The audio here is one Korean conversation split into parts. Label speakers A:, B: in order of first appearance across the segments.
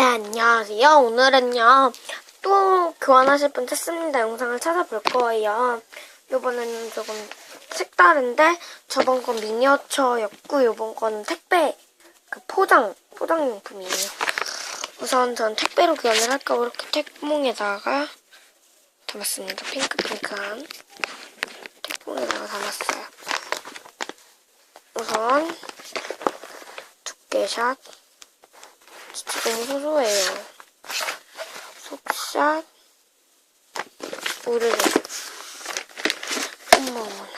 A: 네, 안녕하세요. 오늘은요, 또 교환하실 분 찾습니다. 영상을 찾아볼 거예요. 요번에는 조금 색다른데, 저번 건 미니어처였고, 요번 거는 택배, 그 포장, 포장용품이에요. 우선 전 택배로 교환을 할까, 이렇게 택봉에다가 담았습니다. 핑크핑크한 택봉에다가 담았어요. 우선, 두께샷, 너무 소소해요. 속샷, 우르르. 어머머나.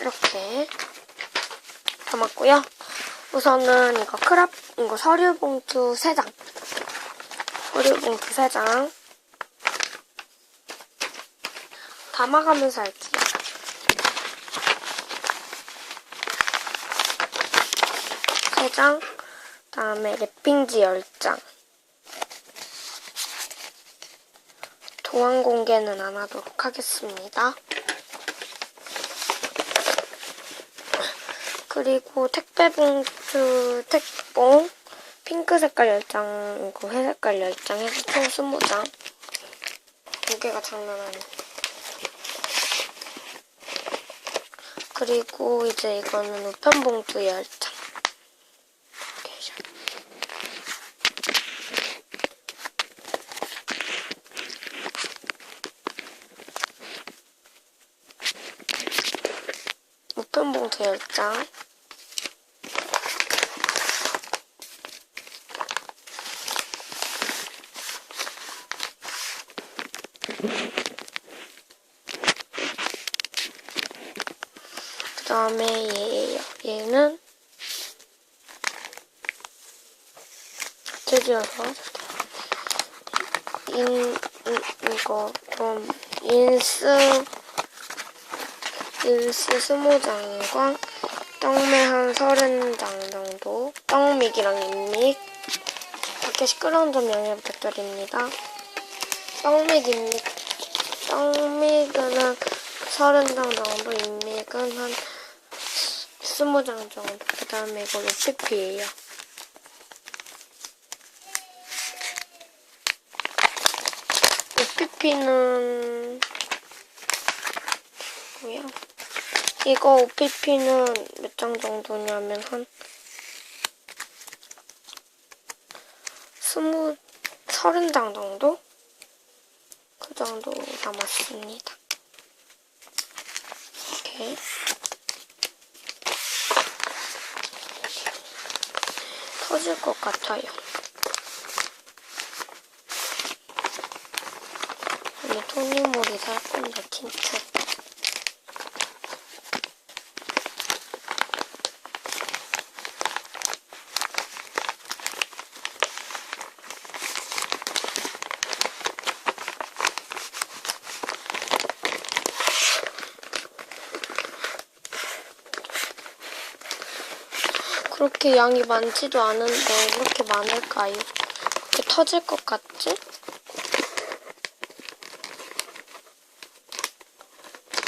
A: 이렇게 담았고요. 우선은 이거 크랍, 이거 서류 봉투 3장. 서류 봉투 3장. 담아가면서 할게요. 세장 다음에 랩핑지 10장. 도안 공개는 안 하도록 하겠습니다. 그리고 택배 봉투, 택봉, 핑크 색깔 10장, 이거 회색깔 10장 해서 총 20장. 무게가 장난 아니에요. 그리고 이제 이거는 우편 봉투 10장. 우편 봉투 10장. 그 다음에 얘예요. 얘는 드디어서 인, 인 이거 좀 인스 인스 스무 장과 떡메 한 서른 장 정도 떡믹이랑 인믹 밖에 시끄러운 점 양해 부탁드립니다. 떡믹 인믹 떡믹은 한 서른 장 정도 인믹은 한 스무 장 정도 그 다음에 이거 로피피예요. OPP는 뭐야? 이거 OPP는 몇 장 정도냐면 한 스무 서른 장 정도? 그 정도 남았습니다. 이렇게 터질 것 같아요. 아니 토니모리 살 건데 틴트. 그렇게 양이 많지도 않은데 왜 이렇게 많을까요? 이렇게 터질 것 같지?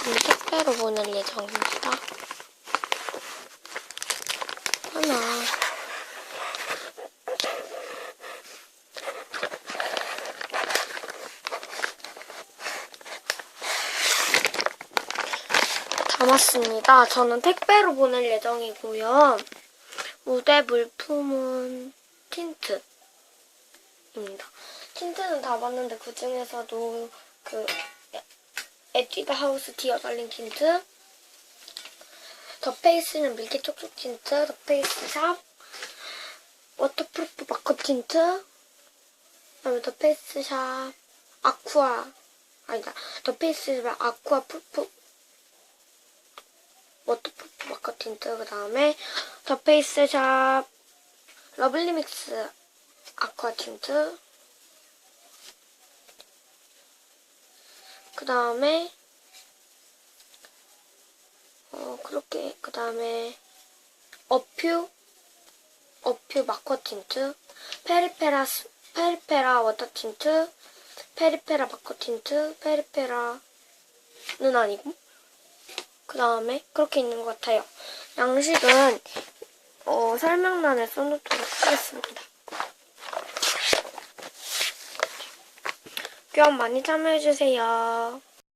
A: 음, 택배로 보낼 예정입니다. 하나. 담았습니다. 저는 택배로 보낼 예정이고요. 무대 물품은 틴트입니다. 틴트는 다 봤는데 그 중에서도 그 에뛰드 하우스 디어 달린 틴트, 더 페이스는 밀키 촉촉 틴트, 더 페이스 샵, 워터프루프 마커 틴트, 그다음에 더 페이스 샵 아쿠아 아니다 더 페이스 샵 아쿠아 푸프 워터프루프 마커 틴트 그 다음에 더 페이스 샵. 러블리 믹스 아쿠아 틴트. 그 다음에 어 그렇게 그 다음에 어퓨 어퓨 마커 틴트. 페리페라 스- 페리페라 워터 틴트. 페리페라 마커 틴트. 페리페라는 아니고. 그 다음에 그렇게 있는 것 같아요. 양식은 어, 설명란에 써놓도록 하겠습니다. 교환 많이 참여해주세요.